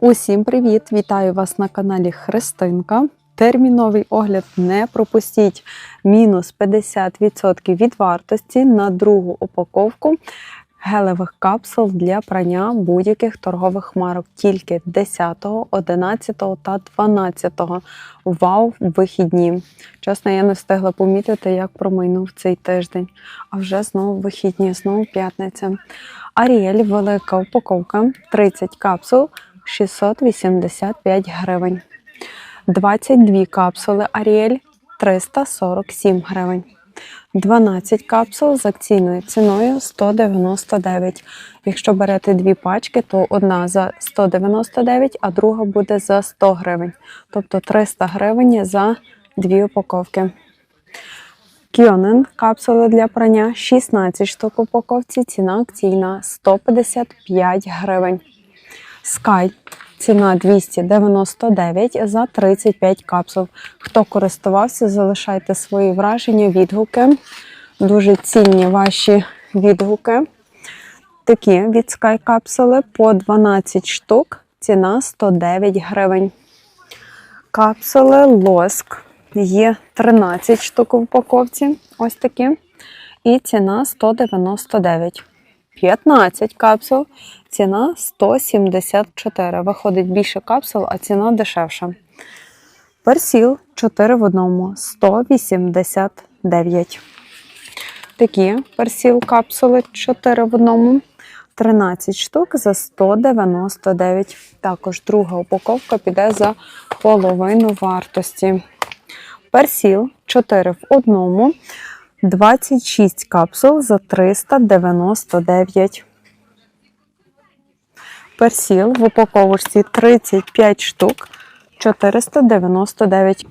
Усім привіт! Вітаю вас на каналі Христинка. Терміновий огляд не пропустіть. Мінус 50% від вартості на другу упаковку гелевих капсул для прання будь-яких торгових марок тільки 10, 11 та 12. Вау, вихідні! Чесно, я не встигла помітити, як промайнув цей тиждень. А вже знову вихідні, знову п'ятниця. Аріель велика упаковка 30 капсул 685 гривень. 22 капсули Аріель 347 гривень. 12 капсул з акційною ціною 199. Якщо берете дві пачки, то одна за 199, а друга буде за 100 гривень. Тобто 300 гривень за дві упаковки. Кьонен капсули для прання 16 штук упаковці, ціна акційна 155 гривень. Sky ціна 299 за 35 капсул. Хто користувався, залишайте свої враження, відгуки. Дуже цінні ваші відгуки. Такі від Sky капсули по 12 штук. Ціна 109 гривень. Капсули лоск. Є 13 штук в упаковці. Ось такі. І ціна 199. 15 капсул. Ціна 174. Виходить більше капсул, а ціна дешевша. Персіл 4 в одному 189. Такі персіл капсули 4 в одному. 13 штук за 199. Також друга упаковка піде за половину вартості. Персіл 4 в одному. 26 капсул за 399. Персіл в упаковочці 35 штук 499.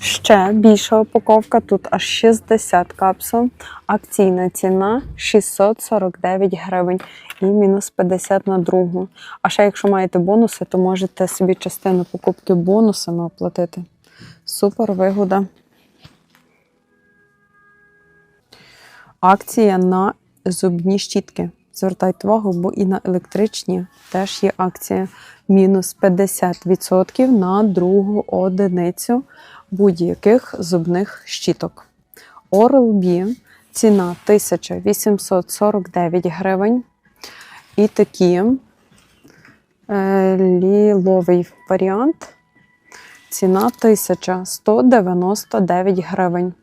Ще більша упаковка, тут аж 60 капсул. Акційна ціна 649 гривень і мінус 50 на другу. А ще якщо маєте бонуси, то можете собі частину покупки бонусами оплатити. Супер вигода. Акція на зубні щітки. Звертайте увагу, бо і на електричні теж є акція. Мінус 50% на другу одиницю будь-яких зубних щіток. Oral-B ціна 1849 гривень. І такі е, ліловий варіант. Ціна 1199 гривень.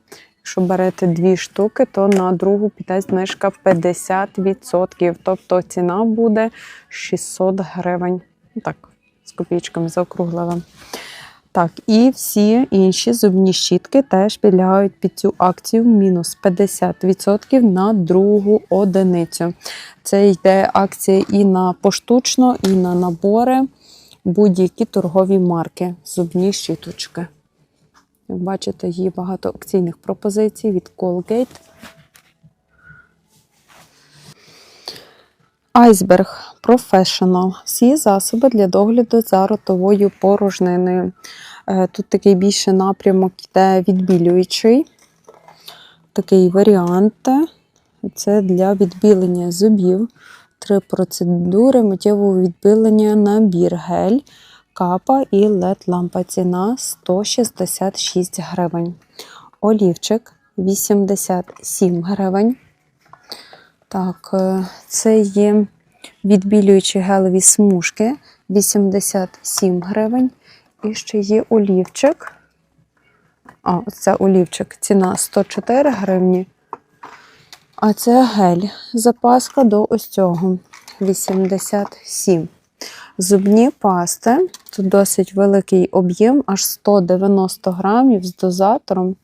Якщо берете дві штуки, то на другу піде знижка 50%. Тобто ціна буде 600 гривень. Ну Так, з копійками заокруглила. Так, і всі інші зубні щітки теж підлягають під цю акцію мінус 50% на другу одиницю. Це йде акція і на поштучно, і на набори будь-які торгові марки, зубні щіточки. Як бачите, є багато акційних пропозицій від Colgate. Айсберг Professional. Всі засоби для догляду за ротовою порожниною. Е, Тут такий більше напрямок йде відбілюючий. Такий варіант. Це для відбілення зубів. Три процедури миттєвого відбілення набір гель, капа і led лампа Ціна 166 гривень. Олівчик 87 гривень. Так, е, це є відбілюючі гелеві смужки 87 гривень. І ще є олівчик. А, це олівчик. Ціна 104 гривні. А це гель. Запаска до ось цього 87. Зубні пасти. Тут досить великий об'єм, аж 190 грамів з дозатором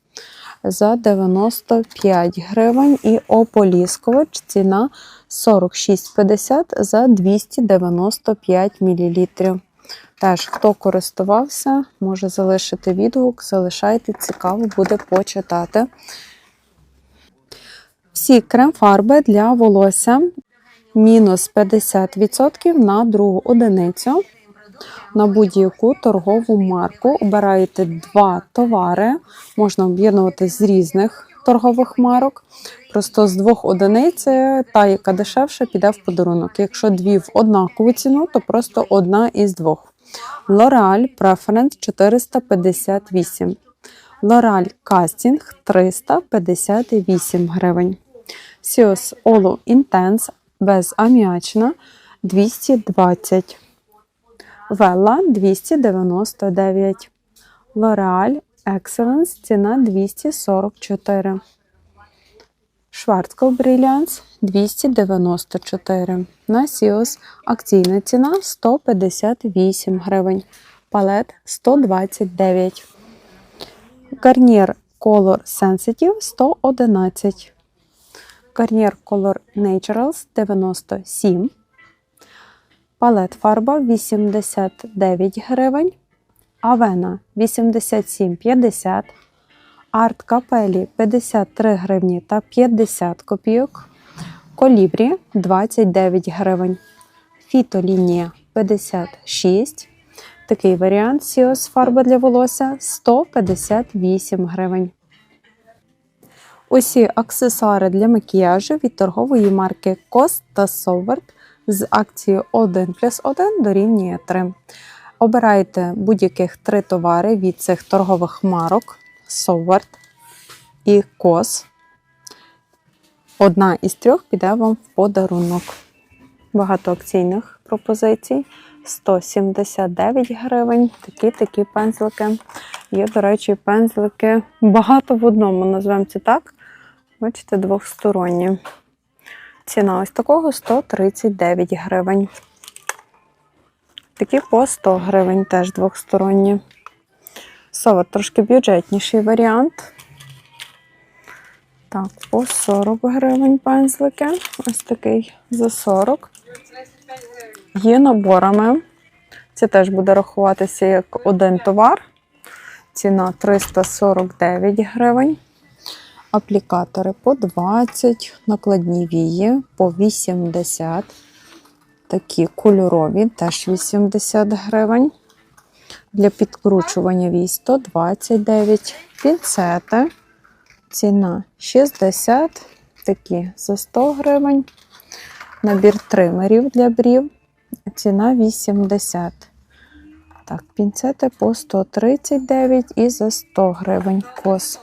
за 95 гривень. І ополіскувач ціна 46,50 за 295 мл. Теж, хто користувався, може залишити відгук, залишайте, цікаво буде почитати. Всі крем-фарби для волосся мінус 50% на другу одиницю. На будь-яку торгову марку обираєте два товари, можна об'єднувати з різних торгових марок. Просто з двох одиниць та, яка дешевша, піде в подарунок. Якщо дві в однакову ціну, то просто одна із двох. L'Oreal Preference 458. L'Oreal Casting 358 гривень. Sios Olo Intense безаміачна 220. Вела 299. L'Oreal Excellence ціна 244. Schwarzkopf Brilliance 294. На Sios акційна ціна 158 гривень. Палет 129. Garnier Color Sensitive 111. Garnier Color Naturals 97. Палет фарба 89 гривень. Авена 87,50. Арт Капелі 53 гривні та 50 копійок. Колібрі 29 гривень. Фітолінія 56. Такий варіант Сіос фарба для волосся 158 гривень. Усі аксесуари для макіяжу від торгової марки Кост та Соварт з акцією 1 плюс 1 дорівнює 3. Обирайте будь-яких три товари від цих торгових марок Соварт і Кос. Одна із трьох піде вам в подарунок. Багато акційних пропозицій. 179 гривень. Такі такі пензлики. Є, до речі, пензлики багато в одному, назвемо це так. Бачите, двохсторонні. Ціна ось такого 139 гривень. Такі по 100 гривень теж двохсторонні. Сова трошки бюджетніший варіант. Так, по 40 гривень пензлики. Ось такий за 40. Є наборами. Це теж буде рахуватися як один товар. Ціна 349 гривень. Аплікатори по 20, накладні вії по 80. Такі кольорові, теж 80 гривень. Для підкручування вій 129. Пінцети. Ціна 60. Такі за 100 гривень. Набір тримерів для брів. Ціна 80. Так, пінцети по 139 і за 100 гривень кос.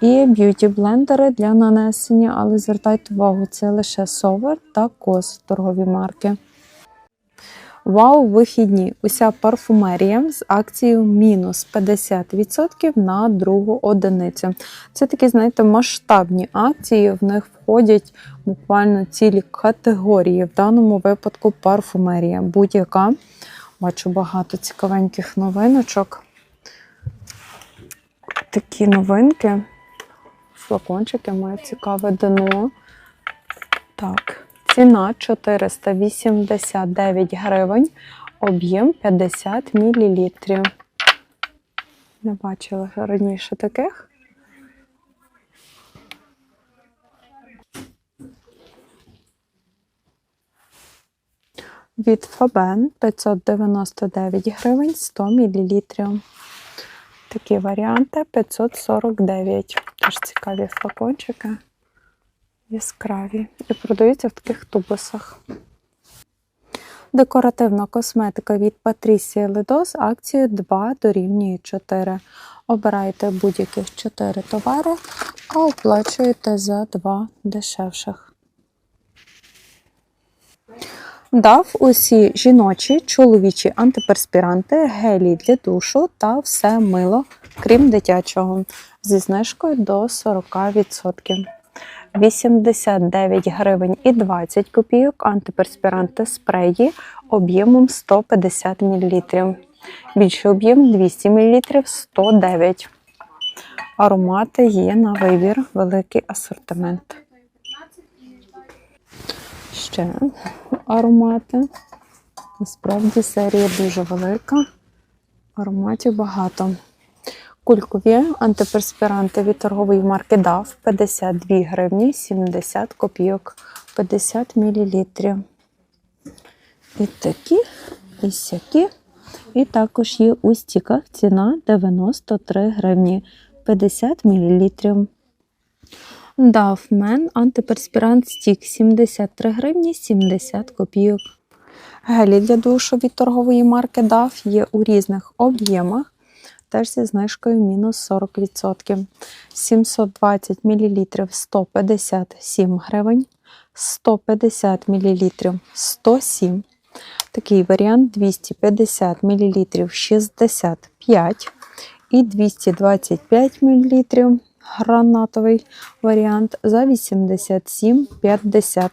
І б'юті блендери для нанесення, але звертайте увагу, це лише совер та кос торгові марки. Вау, вихідні! Уся парфумерія з акцією мінус 50% на другу одиницю. Це такі, знаєте, масштабні акції. В них входять буквально цілі категорії. В даному випадку парфумерія. Будь-яка. Бачу багато цікавеньких новиночок. Такі новинки. Флакончики мають цікаве дно. Так, ціна 489 гривень, об'єм 50 мл. Не бачила раніше таких. Від Фабен 599 гривень 100 мл. Такі варіанти 549. Теж цікаві флакончики. Яскраві. І продаються в таких тубусах. Декоративна косметика від Patricia Ledo з акцією 2 дорівнює 4. Обирайте будь-яких 4 товари, а оплачуєте за 2 дешевших. Дав усі жіночі, чоловічі антиперспіранти, гелі для душу та все мило, крім дитячого, зі знижкою до 40%. 89 гривень і 20 копійок антиперспіранти спреї об'ємом 150 мл. Більший об'єм 200 мл 109. Аромати є на вибір, великий асортимент. Ще аромати. Насправді серія дуже велика. Ароматів багато. Кулькові антиперспіранти від торгової марки DAF 52 гривні 70 копійок 50 мл. І такі, і сякі. І також є у стіках ціна 93 гривні 50 мл. Дафмен антиперспірант стік 73 гривні 70 копійок. Гелі для душу від торгової марки DAF є у різних об'ємах, теж зі знижкою мінус 40%. 720 мл 157 гривень, 150 мл 107 Такий варіант 250 мл 65 і 225 мл гранатовий варіант за 87,50.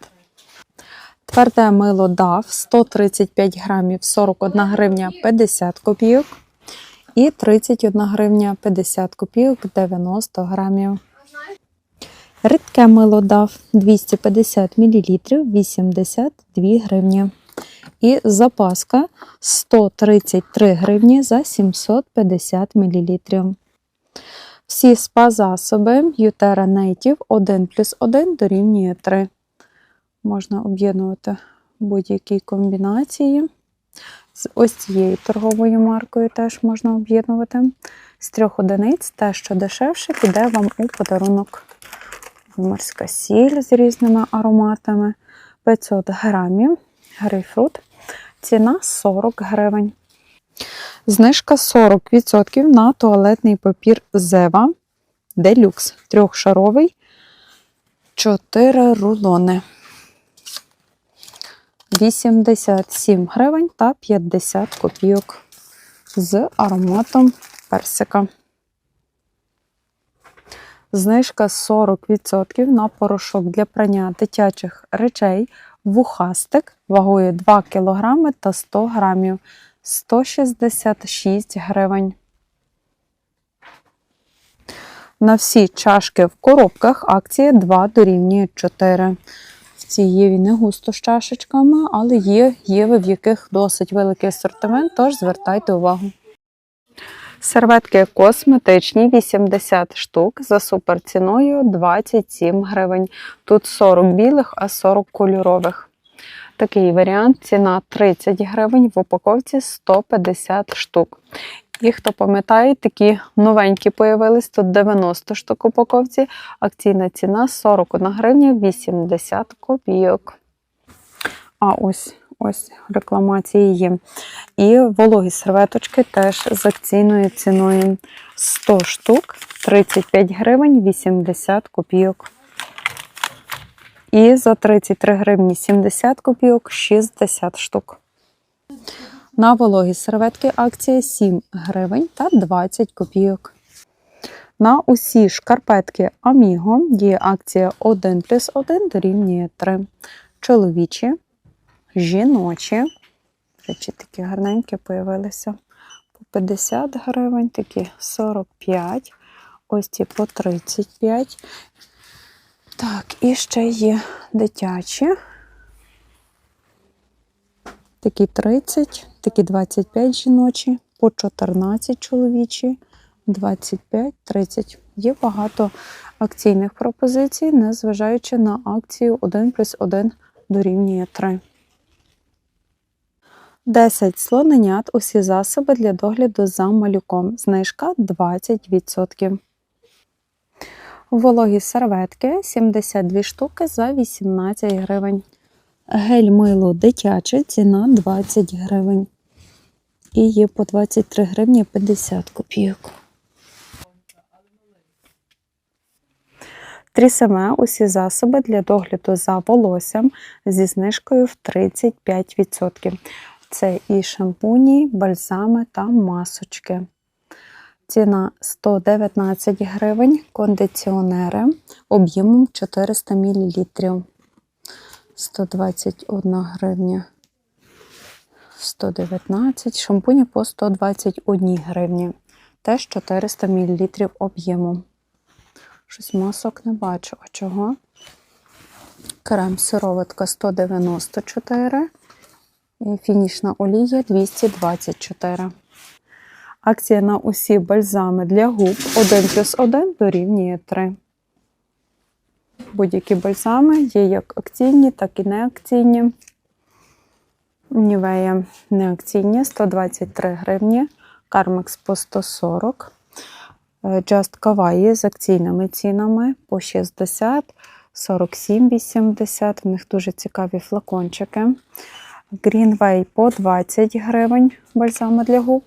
Тверде мило DAF 135 грамів 41 гривня 50 копійок. І 31 гривня 50 копійок 90 грамів. Рідке мило DAF 250 мл 82 гривні. І запаска 133 гривні за 750 мл. Всі спа-засоби Utera Native 1 плюс 1 дорівнює 3. Можна об'єднувати будь-які комбінації. З ось цією торговою маркою теж можна об'єднувати. З трьох одиниць те, що дешевше, піде вам у подарунок. Морська сіль з різними ароматами. 500 грамів. Грейпфрут. Ціна 40 гривень. Знижка 40% на туалетний папір Зева Делюкс. Трьохшаровий. 4 рулони. 87 гривень та 50 копійок з ароматом персика. Знижка 40% на порошок для прання дитячих речей вухастик вагою 2 кг та 100 грамів 166 гривень. На всі чашки в коробках акція 2 дорівнює 4. В цій єві не густо з чашечками, але є єви, в яких досить великий асортимент, тож звертайте увагу. Серветки косметичні 80 штук за суперціною 27 гривень. Тут 40 білих, а 40 кольорових. Такий варіант ціна 30 гривень, в упаковці 150 штук. І хто пам'ятає, такі новенькі появились, тут 90 штук упаковці, акційна ціна 41 гривня 80 копійок. А ось ось рекламації є. І вологі серветочки теж з акційною ціною 100 штук, 35 гривень 80 копійок. І за 33 гривні 70 копійок 60 штук. На вологі серветки акція 7 гривень та 20 копійок. На усі шкарпетки Amigo є акція 1 плюс 1 дорівнює 3. Чоловічі, жіночі. Речі такі гарненькі появилися по 50 гривень, такі 45, ось ці по 35. Так, і ще є дитячі. Такі 30, такі 25 жіночі, по 14 чоловічі, 25, 30. Є багато акційних пропозицій, незважаючи на акцію 1 плюс 1 дорівнює 3. 10 слоненят усі засоби для догляду за малюком. Знижка 20%. Вологі серветки 72 штуки за 18 гривень. Гель мило дитяче, ціна 20 гривень. І є по 23 гривні 50 копійок. Трісеме усі засоби для догляду за волоссям зі знижкою в 35%. Це і шампуні, бальзами та масочки. Ціна 119 гривень, кондиціонери об'ємом 400 мл. 121 гривня. 119, шампуні по 121 гривні. Теж 400 мл об'єму. Щось масок не бачу. А чого? Крем сироватка 194 і фінішна олія 224. Акція на усі бальзами для губ 1 плюс 1 дорівнює 3. Будь-які бальзами є як акційні, так і неакційні. Нівея неакційні 123 гривні, Кармекс по 140. е, Just Kawaii з акційними цінами по 60, 47, 80. В них дуже цікаві флакончики. Greenway по 20 гривень бальзами для губ.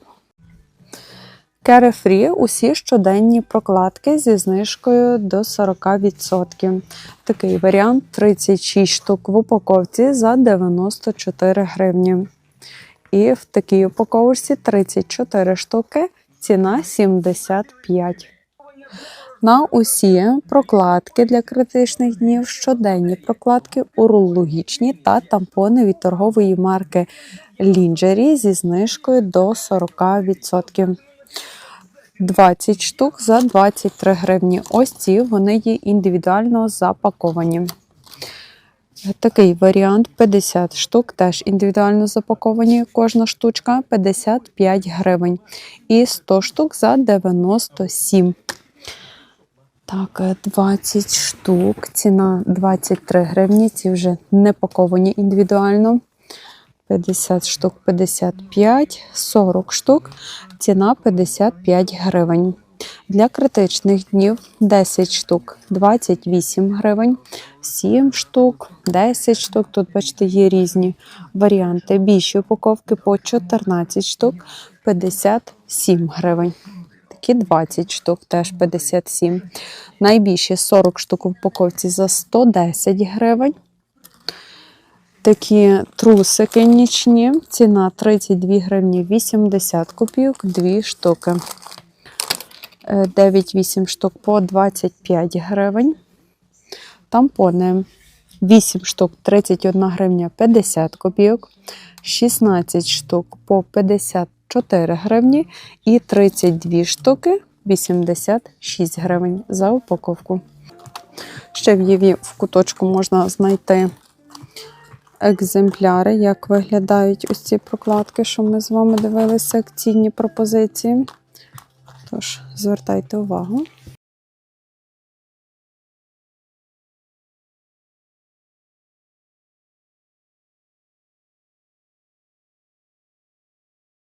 Carefree – усі щоденні прокладки зі знижкою до 40%. Такий варіант 36 штук в упаковці за 94 гривні. І в такій упаковці 34 штуки, ціна 75. На усі прокладки для критичних днів, щоденні прокладки, урологічні та тампони від торгової марки Lingerie зі знижкою до 40%. 20 штук за 23 гривні. Ось ці вони є індивідуально запаковані. Такий варіант 50 штук, теж індивідуально запаковані. Кожна штучка 55 гривень. І 100 штук за 97. Так, е, 20 штук. Ціна 23 гривні. Ці вже не паковані індивідуально. 50 штук 55, 40 штук. Ціна 55 гривень. Для критичних днів 10 штук 28 гривень, 7 штук, 10 штук. Тут, бачите, є різні варіанти. Більші упаковки по 14 штук 57 гривень. Такі 20 штук, теж 57. Найбільші 40 штук в упаковці за 110 гривень. Такі трусики нічні. Ціна 32 гривні 80 копійок, 2 штуки. 9-8 штук по 25 гривень. Тампони 8 штук 31 гривня 50 копійок. 16 штук по 54 гривні. І 32 штуки 86 гривень за упаковку. Ще в Єві в куточку можна знайти екземпляри, як виглядають ось ці прокладки, що ми з вами дивилися, акційні пропозиції. Тож, звертайте увагу.